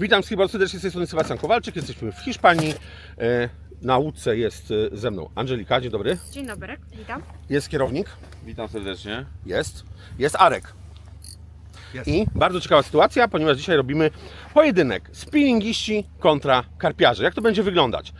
Witam wszystkich bardzo serdecznie, z tej strony Sebastian Kowalczyk, jesteśmy w Hiszpanii. E, Na łódce jest e, ze mną Angelika, dzień dobry. Dzień dobry, witam. Jest kierownik, Witam serdecznie. jest. Jest Arek. I bardzo ciekawa sytuacja, ponieważ dzisiaj robimy pojedynek spinningiści kontra karpiarze. Jak to będzie wyglądać?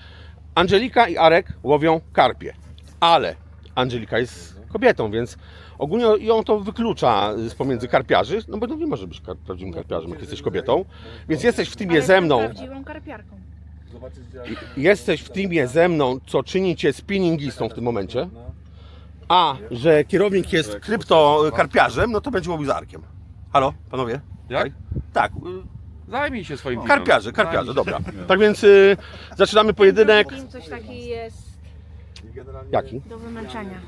Angelika i Arek łowią karpie, ale Angelika jest kobietą, więc ogólnie ją to wyklucza z pomiędzy karpiarzy, no bo no nie może być kar- prawdziwym karpiarzem, jak jesteś kobietą. Więc jesteś w teamie Ale ze jestem mną, prawdziwą karpiarką. jesteś w teamie ze mną, co czyni cię spinningistą w tym momencie, a że kierownik jest kryptokarpiarzem, no to będzie łowił z Arkiem. Halo, panowie? Jak? Tak, y, Zajmij się swoim karpiarze, karpiarze, Zajmij dobra. Tak więc y, zaczynamy pojedynek. Coś taki jest Jaki? do wymęczenia.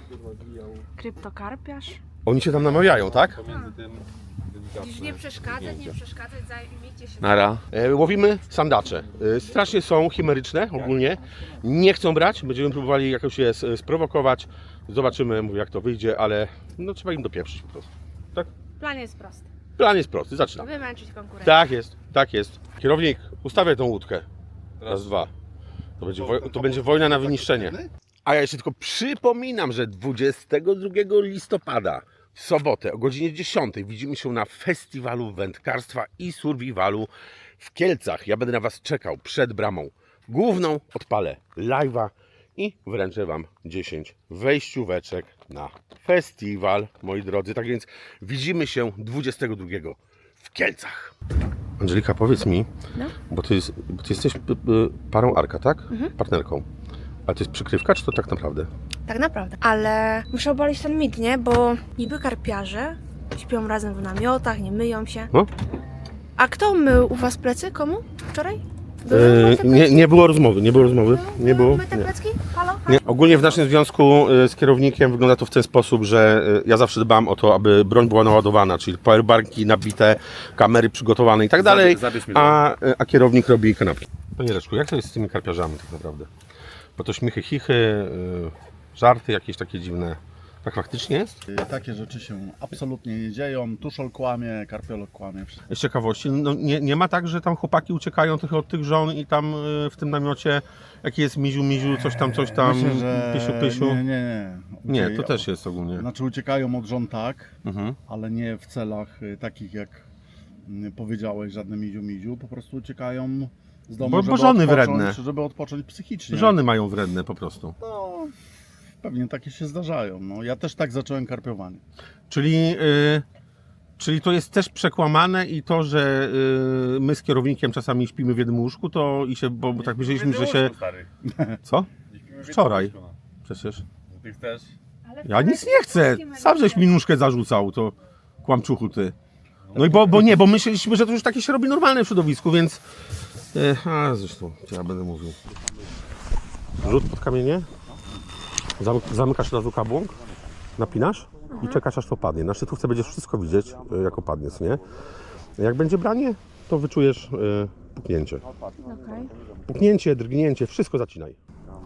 Kryptokarpiarz. Oni się tam namawiają, tak? Pomiędzy tym Dziś nie przeszkadzać, nie przeszkadzać, zajmijcie się. Nara. E, Łowimy sandacze. E, Strasznie są chimeryczne ogólnie. Nie chcą brać. Będziemy próbowali jakoś je s- sprowokować. Zobaczymy, mówię, jak to wyjdzie, ale no trzeba im dopieprzyć po prostu. Tak? Plan jest prosty. Plan jest prosty, zaczynamy. Wymęczyć konkurencję. Tak jest, tak jest. Kierownik, ustawiaj tą łódkę. Raz, dwa. To będzie, woj- to będzie wojna na wyniszczenie. A ja jeszcze tylko przypominam, że 22 listopada w sobotę o godzinie 10 widzimy się na festiwalu wędkarstwa i survivalu w Kielcach. Ja będę na Was czekał przed bramą główną, odpalę live'a i wręczę Wam 10 wejścióweczek na festiwal, moi drodzy. Tak więc widzimy się 22 w Kielcach. Angelika, powiedz mi, No. bo ty, jest, bo ty jesteś parą Arka, tak? Partnerką. A to jest przykrywka, czy to tak naprawdę? Tak naprawdę. Ale muszę obalić ten mit, nie? Bo niby karpiarze śpią razem w namiotach, nie myją się. No? A kto mył u was plecy? Komu? Wczoraj? Myte nie, nie było rozmowy, nie było rozmowy. Nie Były było. Nie. plecki? Halo? Nie. Ogólnie w naszym związku y, z kierownikiem wygląda to w ten sposób, że y, ja zawsze dbam o to, aby broń była naładowana, czyli powerbanki nabite, kamery przygotowane i tak dalej, zabierz mi a, y, a kierownik robi kanapki. Panie Leszku, jak to jest z tymi karpiarzami tak naprawdę? Bo to śmichy, chichy, y, żarty jakieś takie dziwne. Tak faktycznie jest? Y, Takie rzeczy się absolutnie nie dzieją. Tuszol kłamie, karpiolog kłamie. wszystko. Z ciekawości, no nie, nie ma tak, że tam chłopaki uciekają trochę od tych żon i tam y, w tym namiocie, jaki jest miziu, miziu, coś tam, coś tam, Myślę, że pysiu, pysiu. Nie, nie, nie. Nie, to też jest ogólnie. Znaczy uciekają od żon tak, Mhm. ale nie w celach takich jak powiedziałeś, żadne miziu miziu. Po prostu uciekają z domu, Bo- bo żeby żony odpocząć, wredne. żeby odpocząć psychicznie. Żony mają wredne po prostu. No, pewnie takie się zdarzają. No, ja też tak zacząłem karpiowanie. Czyli, y, czyli to jest też przekłamane i to, że y, my z kierownikiem czasami śpimy w jednym łóżku, to i się, bo, bo tak myśleliśmy, że się... Co? Wczoraj. Przecież. Ty chcesz? Ale Ja nic nie chcę. Sam żeś mi nóżkę zarzucał, to kłamczuchu ty. No i bo, bo nie, bo myśleliśmy, że to już takie się robi normalne w środowisku, więc... y, A zresztą, co ja będę mówił. Rzut pod kamienie. Zamyk- Zamykasz od razu kabłąk, napinasz i czekasz aż to padnie. Na szczytówce będziesz wszystko widzieć, y, jak opadnie, co nie? Jak będzie branie, to wyczujesz y, puknięcie. Okej. Puknięcie, drgnięcie, wszystko zacinaj.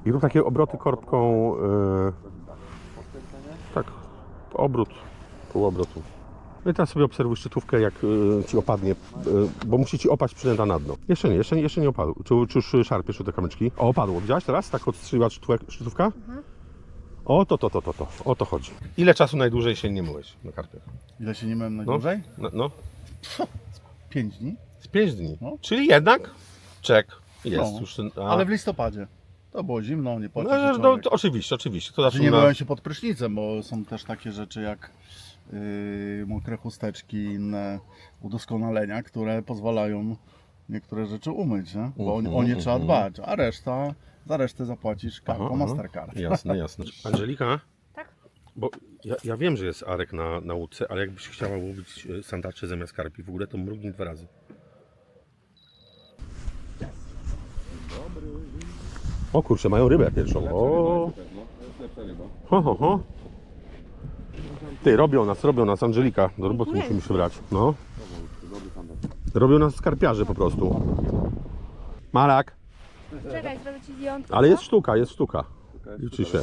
I rób takie obroty korbką. Yy, tak, obrót, pół obrotu. No i teraz sobie obserwuj szczytówkę, jak yy, ci opadnie, yy, bo musi ci opaść przynęta na dno. Jeszcze nie, jeszcze, nie- jeszcze nie opadł. Czy, czy już szarpiesz te kamyczki? O, opadło. Widziałaś teraz? Tak odstrzeliła szczytówka? O, to, to, to, to, to. O to chodzi. Ile czasu najdłużej się nie myłeś na karpiach? Ile się nie myłem No, najdłużej? no, no, Pięć dni. z 5 dni. No. Czyli jednak czek jest No, już. ten- A, Ale w listopadzie. To było zimno, nie no, się no, człowiek. to oczywiście, oczywiście. To zawsze nie na... byłem się pod prysznicem, bo są też takie rzeczy jak mokre chusteczki i inne udoskonalenia, które pozwalają niektóre rzeczy umyć, nie? bo o, Mhm, o nie trzeba mhm. dbać, a reszta, za resztę zapłacisz kartą. Mastercard. Jasne, jasne. Angelika? Tak? Bo ja, ja wiem, że jest Arek na, na łódce, ale jakbyś chciała łowić e, sandacze zamiast karpi w ogóle, to mrugnij dwa razy. O kurczę, mają rybę pierwszą. O, ho, ho, ho. Ty, robią nas, robią nas, Angelika. Do roboty musimy się brać. No. Robią nas skarpiarze po prostu. Malak. Czekaj, zrobię ci zdjątko. Ale jest sztuka, jest sztuka. Liczy się.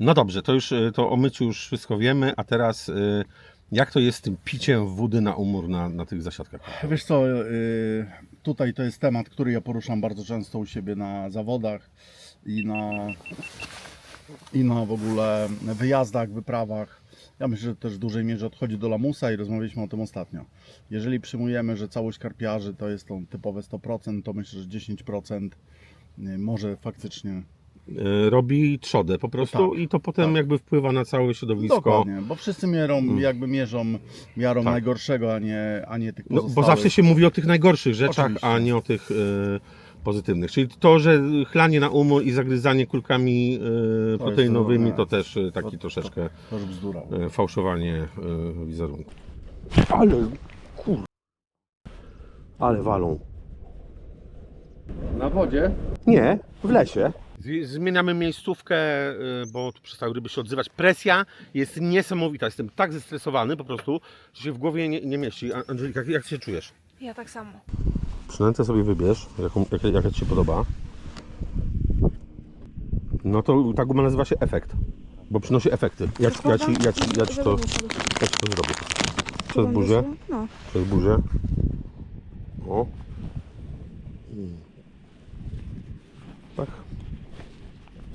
No dobrze, to już y, to o myciu już wszystko wiemy, a teraz y, jak to jest z tym piciem wody na umór na, na tych zasiadkach? Wiesz co, yy, tutaj to jest temat, który ja poruszam bardzo często u siebie na zawodach i na, i na w ogóle wyjazdach, wyprawach. Ja myślę, że też w dużej mierze odchodzi do lamusa i rozmawialiśmy o tym ostatnio. Jeżeli przyjmujemy, że całość karpiarzy to jest to typowe 100%, to myślę, że 10% może faktycznie E, robi trzodę po prostu Tak, i to potem tak. jakby wpływa na całe środowisko. Dokładnie, bo wszyscy mierą, jakby mierzą miarą Tak. najgorszego, a nie, a nie tych No, pozostałych. bo zawsze się mówi o tych najgorszych rzeczach, Oczywiście. a nie o tych e, pozytywnych. Czyli to, że chlanie na umór i zagryzanie kulkami e, proteinowymi, to też e, taki To- troszeczkę To już bzdura. e, fałszowanie e, wizerunku. Ale kur... Ale walą. Na wodzie? Nie, w lesie. Zmieniamy miejscówkę, y, bo tu przestały ryby się odzywać. Presja jest niesamowita. Jestem tak zestresowany po prostu, że się w głowie nie, nie mieści. A- Angelika, jak się czujesz? Ja tak samo. Przynętę sobie wybierz, jaką, jaka, jaka Ci się podoba. No to ta guma nazywa się efekt, bo przynosi efekty. Ja, ci- ja, ci, ja, ci, ja, ci to, ja ci to zrobię. Przez buzię, No. przez buzię. O. Tak.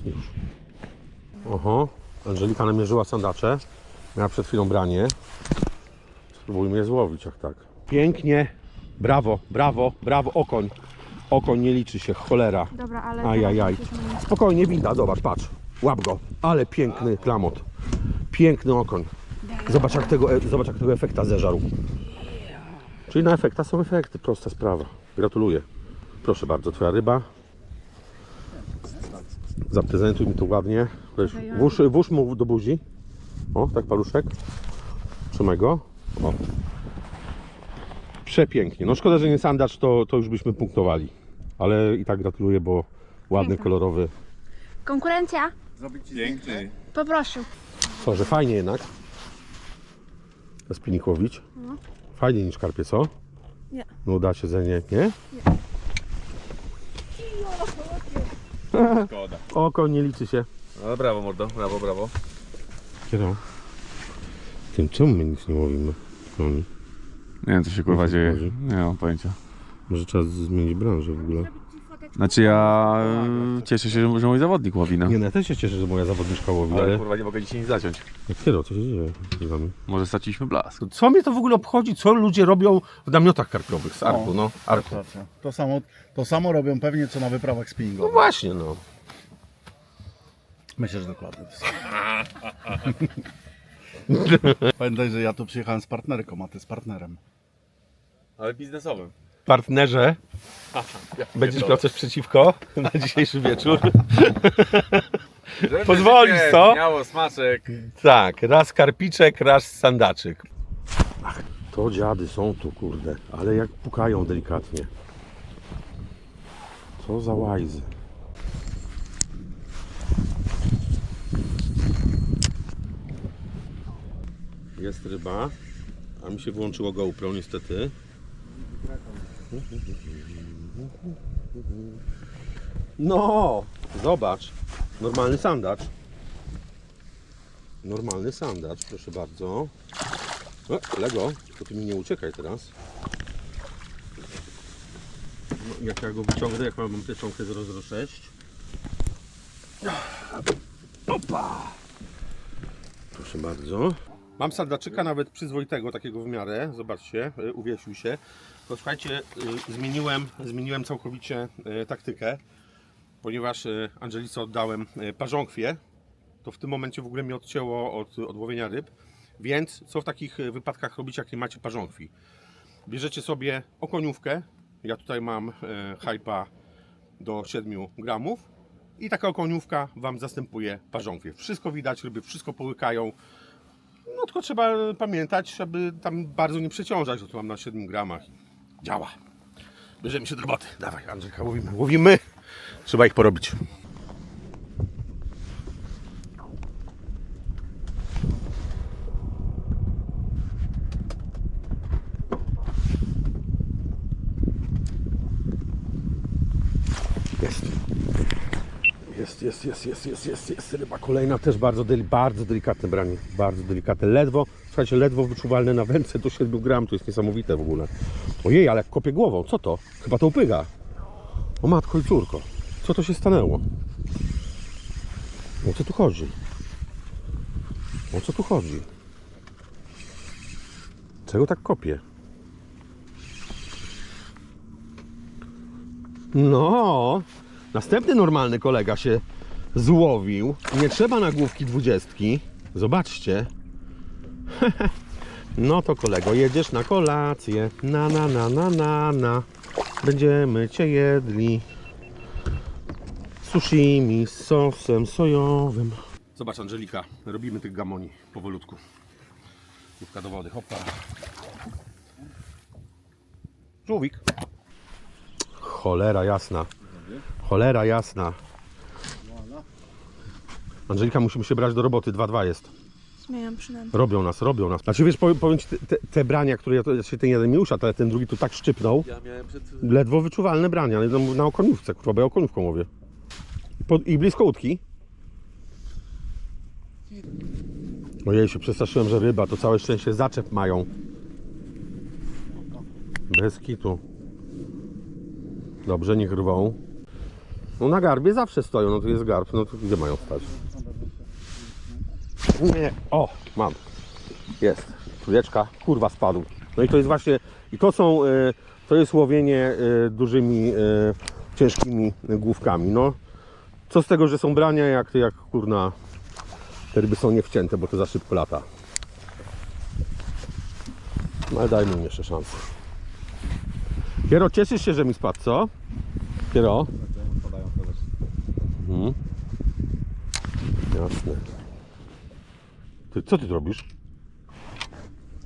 Już. Oho. Angelika namierzyła sandacze. Miała przed chwilą branie. Spróbujmy je złowić, jak tak. Pięknie. Brawo, brawo, brawo. Okoń. Okoń nie liczy się, cholera. Dobra, ale... Ajajaj. Spokojnie, winda, zobacz, patrz. Łap go. Ale piękny klamot. Piękny okoń. Zobacz jak tego, e, zobacz jak tego efekta zeżarł. Czyli na efekta są efekty, prosta sprawa. Gratuluję. Proszę bardzo, twoja ryba. Zaprezentuj mi to ładnie. Weź, włóż, włóż mu do buzi. O, tak paluszek. Trzymaj go. O. Przepięknie. No szkoda, że nie sandacz, to, to już byśmy punktowali. Ale i tak gratuluję, bo ładny, kolorowy. Konkurencja? Piękny. Poprosił. Co, że fajnie jednak. Spinnik łowić. Fajniej niż karpie, co? Nie. No da się ze nie, nie? Szkoda. Oko nie liczy się. No brawo mordo, brawo, brawo. Kiero. Tym czemu my nic nie łowimy? No, nie. Wiem co się kurwa dzieje. Nie mam pojęcia. może trzeba zmienić branżę w ogóle. Znaczy ja e, cieszę się, że- że mój zawodnik łowi, no. Nie, no ja też się cieszę, że moja zawodniczka łowi, Ale ale... kurwa nie mogę dzisiaj nic zaciąć. Jak Kiero, co się dzieje z wami? Może straciliśmy blask. Co mnie to w ogóle obchodzi, co ludzie robią w namiotach karpiowych z arku, no? Arku. Racja. To samo, to samo robią pewnie co na wyprawach No spinningowych. właśnie, no. Myślę, że dokładnie to samo. Pamiętaj, że ja tu przyjechałem z partnerką, a ty z partnerem. Ale biznesowym. Partnerze, będziesz miał coś przeciwko na dzisiejszy wieczór? Pozwolisz, co? Miało smaczek. Tak, raz karpiczek, raz sandaczyk. Ach, to dziady są tu, kurde, ale jak pukają delikatnie. Co za łajzy. Jest ryba, a mi się wyłączyło GoPro niestety. No, zobacz, normalny sandacz. Normalny sandacz, proszę bardzo. O, kolego, to ty mi nie uciekaj teraz. No, jak ja go wyciągnę, jak mam cząkę 006. Opa! Proszę bardzo. Mam sandaczyka nawet przyzwoitego, takiego w miarę. Zobaczcie, y, uwiesił się. To słuchajcie, y, zmieniłem, zmieniłem całkowicie y, taktykę, ponieważ Angelice oddałem parząkwie, to w tym momencie w ogóle mnie odcięło od, od łowienia ryb. Więc co w takich wypadkach robić, jak nie macie parząkwi? Bierzecie sobie okoniówkę. Ja tutaj mam hypa do 7 gramów. I taka okoniówka Wam zastępuje parząkwie. Wszystko widać, ryby wszystko połykają. No tylko trzeba pamiętać, żeby tam bardzo nie przeciążać, że tu mam na 7 gramach. Działa. Bierzemy się do roboty. Dawaj, Andrzejka, łowimy. Łowimy. Trzeba ich porobić. Jest, jest, jest, jest, jest, jest. Ryba kolejna też bardzo, deli, bardzo delikatne branie. Bardzo delikatne. Ledwo słuchajcie, ledwo wyczuwalne na wędce do 7 gram, to jest niesamowite w ogóle. Ojej, ale jak kopie głową, co to? Chyba to upyga. O matko i córko, co to się stanęło? O co tu chodzi? O co tu chodzi? Czego tak kopie? No, następny normalny kolega się złowił. Nie trzeba nagłówki dwudziestki. Zobaczcie. No to kolego, jedziesz na kolację. Na, na, na, na, na, na. Będziemy cię jedli. Sushimi z sosem sojowym. Zobacz Angelika, robimy tych gamoni powolutku. Główka do wody, hopa. Żółwik. Cholera jasna. Cholera jasna. Angelika, musimy się brać do roboty. 2-2 jest. Śmieją przynajmniej. Robią nas, robią nas. Znaczy wiesz, powiem, powiem ci, te, te, te brania, które ja to się ten jeden mi uszedł, ale ten drugi tu tak szczypnął. Ja miałem przed... Ledwo wyczuwalne brania, ale na, na okoniówce, kurwa, bo ja okoniówką łowię. Pod, I blisko łódki. Ojej, się przestraszyłem, że ryba, to całe szczęście zaczep mają. Bez kitu. Dobrze, niech rwą. No na garbie zawsze stoją, no tu jest garb, no to gdzie mają stać? Nie, o, mam. Jest. Trójeczka, kurwa spadł. No i to jest właśnie, i to są, e, to jest łowienie e, dużymi, e, ciężkimi główkami. No, co z tego, że są brania, jak, jak kurna, te ryby są niewcięte, bo to za szybko lata. No ale dajmy im jeszcze szansę. Kiero, cieszysz się, że mi spadł, co? Kiero? Mhm. Jasne. Ty, co ty tu robisz?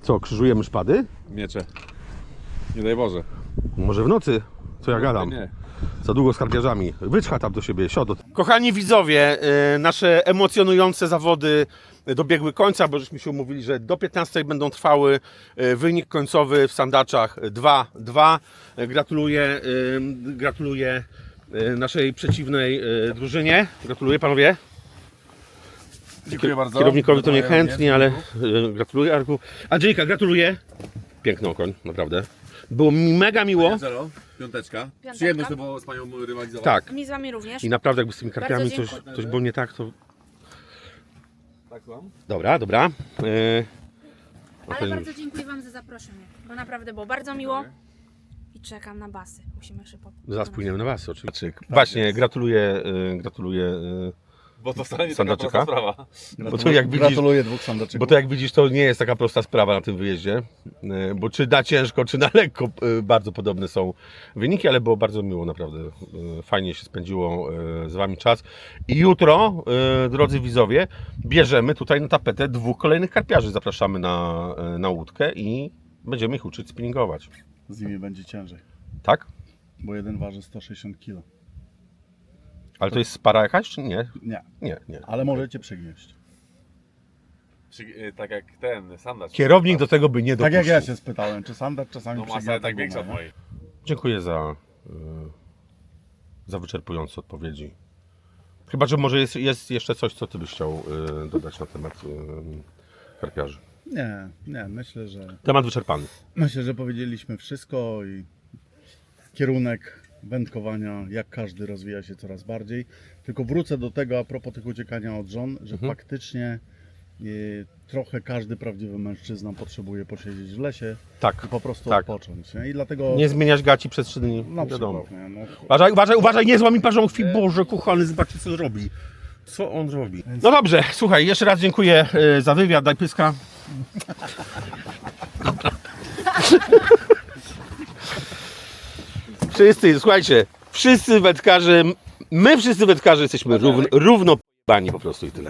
Co, krzyżujemy szpady? Miecze. Nie daj Boże. Może w nocy? Co ja gadam? Nie. Za długo z karpiarzami. Wyczcha tam do siebie, siodo. Kochani widzowie, y, nasze emocjonujące zawody dobiegły końca, bo żeśmy się umówili, że do 15 będą trwały. Y, Wynik końcowy w sandaczach 2-2. Y, Gratuluję, y, gratuluję naszej przeciwnej y, drużynie. Gratuluję panowie. Dziękuję bardzo. Kierownikowi to niechętnie, ale y, gratuluję Arku. Angelika, gratuluję. Piękny okoń, naprawdę. Było mi mega miło. Zero, piąteczka. Piąteczka. Przyjemność to było z panią rywalizować. Tak. Mi z wami również. I naprawdę jakby z tymi karpiami coś, coś było nie tak, to... Tak słucham? Dobra, dobra. Yy... Ale bardzo dziękuję wam za zaproszenie, bo naprawdę było bardzo miło. I czekam na basy. Musimy szybko. Zaraz płyniemy na was, oczywiście. Właśnie, gratuluję, yy, gratuluję, yy, Bo to wcale nie taka Sandaczyka? prosta sprawa. bo to jak widzisz, Gratuluję dwóch sandaczyków. bo to jak widzisz, to nie jest taka prosta sprawa na tym wyjeździe, yy, bo czy na ciężko, czy na lekko, bardzo podobne są wyniki, ale było bardzo miło, naprawdę. Fajnie się spędziło z wami czas. I jutro, drodzy widzowie, bierzemy tutaj na tapetę dwóch kolejnych karpiarzy. Zapraszamy na, na łódkę i będziemy ich uczyć spinningować. Z nimi będzie ciężej, Tak? bo jeden waży 160 kg. Ale to jest spara jakaś, czy nie? Nie, Nie, nie. ale możecie przygnieść. Przy, y, tak jak ten sandacz. Kierownik do tego by nie Tak dopuścił. jak ja się spytałem, czy sandacz czasami No masa tak większa od nie? mojej. Dziękuję za, y, za wyczerpujące odpowiedzi. Chyba, że może jest, jest jeszcze coś, co ty byś chciał y, dodać na temat y, karpiarzy. Nie, nie, myślę, że Temat wyczerpany. myślę, że powiedzieliśmy wszystko i kierunek wędkowania, jak każdy rozwija się coraz bardziej. Tylko wrócę do tego a propos tych uciekania od żon, że Mhm. faktycznie y, trochę każdy prawdziwy mężczyzna potrzebuje posiedzieć w lesie Tak. i po prostu Tak. odpocząć. Nie? I dlatego Nie zmieniać gaci przez trzy dni. na Wiadomo. przykład, nie? No, Uważaj, uważaj, uważaj, nie złami parzonki. Boże, kochany, zobaczcie co on robi. Co on robi? No dobrze, słuchaj, jeszcze raz dziękuję y, za wywiad, daj pyska. Wszyscy, słuchajcie, wszyscy wędkarze, my wszyscy wędkarze jesteśmy równo, równo po prostu i tyle.